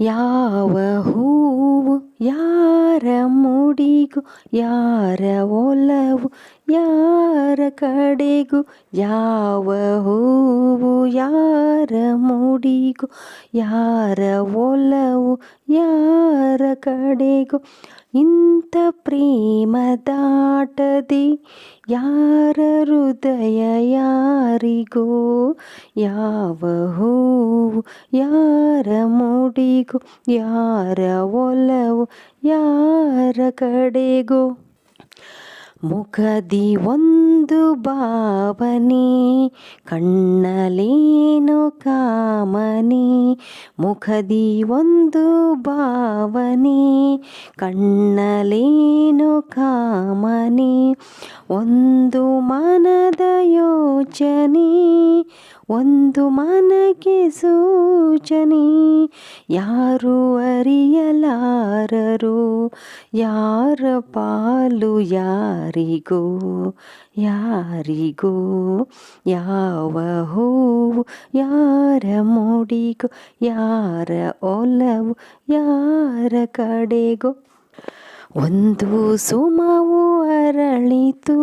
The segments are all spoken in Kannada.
ಯಾವ ಹೂವು ಯಾರ ಮುಡಿಗೂ, ಯಾರ ಒಲವು, ಯಾರ ಕಡೆಗೂ, ಯಾವ ಹೂವು, ಯಾರ ಮುಡಿಗೂ, ಯಾರ ಒಲವು, ಯಾರ ಕಡೆಗೂ, ಇಂಥ ಪ್ರೇಮ ದಾಟದೆ ಯಾರ ಹೃದಯ ಯಾರಿಗೋ, ಯಾವ ಹೂವು, ಯಾರ ಮುಡಿಗೂ, ಯಾರ ಒಲವು ಯಾರ ಕಡೆಗೋ? ಮುಖದಿ ಒಂದು ಭಾವನೆ, ಕಣ್ಣಲೇನು ಕಾಮನೆ. ಮುಖದಿ ಒಂದು ಭಾವನೆ, ಕಣ್ಣಲೇನು ಕಾಮನೆ. ಒಂದು ಮನದ ಯೋಚನೆ. ಒಂದು ಮನಕ್ಕೆ ಸೂಚನೆ, ಯಾರು ಅರಿಯಲಾರರು, ಯಾರ ಪಾಲು ಯಾರಿಗೋ ಯಾರಿಗೋ, ಯಾವ ಹೂವು, ಯಾರ ಮುಡಿಗೋ, ಯಾರ ಒಲವು, ಯಾರ ಕಡೆಗೋ. ಒಂದು ಸುಮವು ಅರಳಿತು,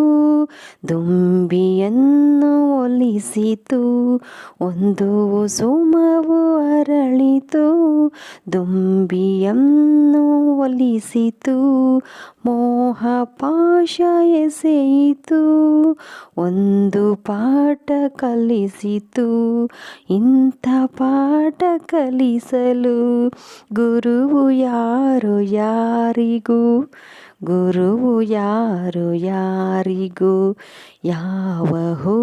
ದುಂಬಿಯನ್ನು ಒಲಿಸಿತು ಒಂದು ಸುಮವು ಅರಳಿತು, ದುಂಬಿಯನ್ನು ಒಲಿಸಿತು, ಮೋಹ ಪಾಶ ಎಸೆಯಿತು, ಒಂದು ಪಾಠ ಕಲಿಸಿತು, ಇಂಥ ಪಾಠ ಕಲಿಸಲು ಗುರುವು ಯಾರು ಯಾರಿಗೂ, ಗುರುವು ಯಾರು ಯಾರಿಗೂ ಯಾವ ಹೂವು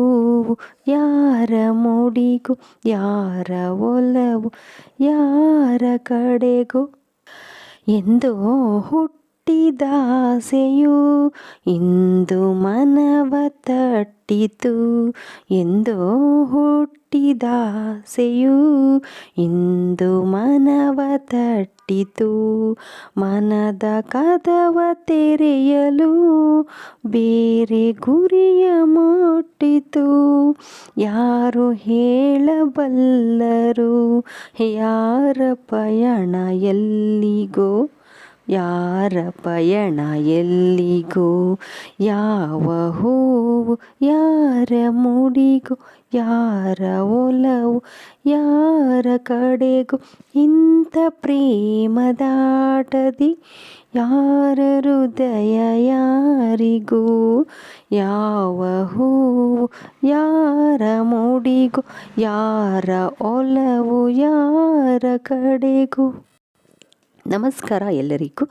ಯಾರ ಮುಡಿಗೂ ಯಾರ ಒಲವು ಯಾರ ಕಡೆಗೂ ಎಂದೋ ಹುಟ್ಟಿದಾಸೆಯು ಇಂದು ಮನವ ತಟ್ಟಿತು. ಎಂದು ಹುಟ್ಟಿದಾಸೆಯು ಇಂದು ಮನವ ತಟ್ಟಿತು. ಮನದ ಕದವ ತೆರೆಯಲು ಬೇರೆ ಗುರಿಯ ಮುಟ್ಟಿತು. ಯಾರು ಹೇಳಬಲ್ಲರು? ಯಾರ ಪಯಣ ಎಲ್ಲಿಗೋ? ಯಾರ ಪಯಣ ಎಲ್ಲಿಗೋ? ಯಾವ ಹೂವು ಯಾರ ಮುಡಿಗೋ? ಯಾರ ಒಲವು ಯಾರ ಕಡೆಗೂ? ಇಂಥ ಪ್ರೇಮದಾಟದಿ ಯಾರ ಹೃದಯ ಯಾರಿಗೂ? ಯಾವ ಹೂವು ಯಾರ ಮುಡಿಗೂ? ಯಾರ ಒಲವು ಯಾರ ಕಡೆಗೂ? ನಮಸ್ಕಾರ ಎಲ್ಲರಿಗೂ.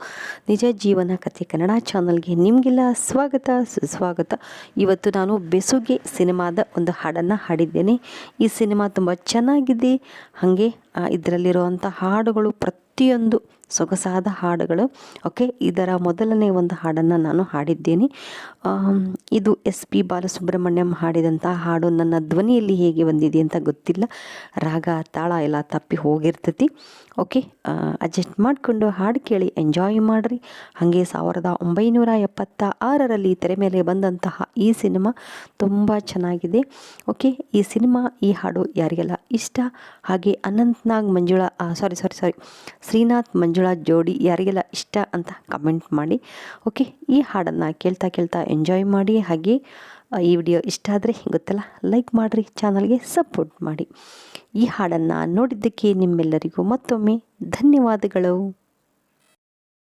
ನಿಜ ಜೀವನ ಕಥೆ ಕನ್ನಡ ಚಾನಲ್ಗೆ ನಿಮಗೆಲ್ಲ ಸ್ವಾಗತ, ಸುಸ್ವಾಗತ. ಇವತ್ತು ನಾನು ಬೆಸುಗೆ ಸಿನಿಮಾದ ಒಂದು ಹಾಡನ್ನು ಹಾಡಿದ್ದೇನೆ. ಈ ಸಿನಿಮಾ ತುಂಬ ಚೆನ್ನಾಗಿದೆ. ಹಾಗೆ ಇದರಲ್ಲಿರುವಂಥ ಹಾಡುಗಳು ಪ್ರತಿಯೊಂದು ಸೊಗಸಾದ ಹಾಡುಗಳು. ಓಕೆ ಇದರ ಮೊದಲನೇ ಒಂದು ಹಾಡನ್ನು ನಾನು ಹಾಡಿದ್ದೇನೆ. ಇದು ಎಸ್ ಪಿ ಬಾಲಸುಬ್ರಹ್ಮಣ್ಯಂ ಹಾಡಿದಂಥ ಹಾಡು. ನನ್ನ ಧ್ವನಿಯಲ್ಲಿ ಹೇಗೆ ಬಂದಿದೆ ಅಂತ ಗೊತ್ತಿಲ್ಲ. ರಾಗ, ತಾಳ ಎಲ್ಲ ತಪ್ಪಿ ಹೋಗಿರ್ತೈತಿ. ಓಕೆ ಅಡ್ಜಸ್ಟ್ ಮಾಡಿಕೊಂಡು ಹಾಡು ಕೇಳಿ ಎಂಜಾಯ್ ಮಾಡಿರಿ. ಹಾಗೆ ಸಾವಿರದ ಒಂಬೈನೂರ ಎಪ್ಪತ್ತ ಆರರಲ್ಲಿ ತೆರೆ ಮೇಲೆ ಬಂದಂತಹ ಈ ಸಿನಿಮಾ ತುಂಬ ಚೆನ್ನಾಗಿದೆ. ಓಕೆ ಈ ಸಿನಿಮಾ, ಈ ಹಾಡು ಯಾರಿಗೆಲ್ಲ ಇಷ್ಟ? ಹಾಗೆ ಅನಂತ್ನಾಗ್ ಮಂಜುಳಾ ಸಾರಿ ಸಾರಿ ಸಾರಿ ಶ್ರೀನಾಥ್ ಮಂಜುಳಾ ಜೋಡಿ ಯಾರಿಗೆಲ್ಲ ಇಷ್ಟ ಅಂತ ಕಮೆಂಟ್ ಮಾಡಿ. ಓಕೆ ಈ ಹಾಡನ್ನು ಕೇಳ್ತಾ ಕೇಳ್ತಾ ಎಂಜಾಯ್ ಮಾಡಿ. ಹಾಗೆ ಈ ವಿಡಿಯೋ ಇಷ್ಟ ಆದರೆ ಗೊತ್ತಲ್ಲ ಲೈಕ್ ಮಾಡಿರಿ ಚಾನಲ್ಗೆ ಸಪೋರ್ಟ್ ಮಾಡಿ. ಈ ಹಾಡನ್ನು ನೋಡಿದ್ದಕ್ಕೆ ನಿಮ್ಮೆಲ್ಲರಿಗೂ ಮತ್ತೊಮ್ಮೆ ಧನ್ಯವಾದಗಳು.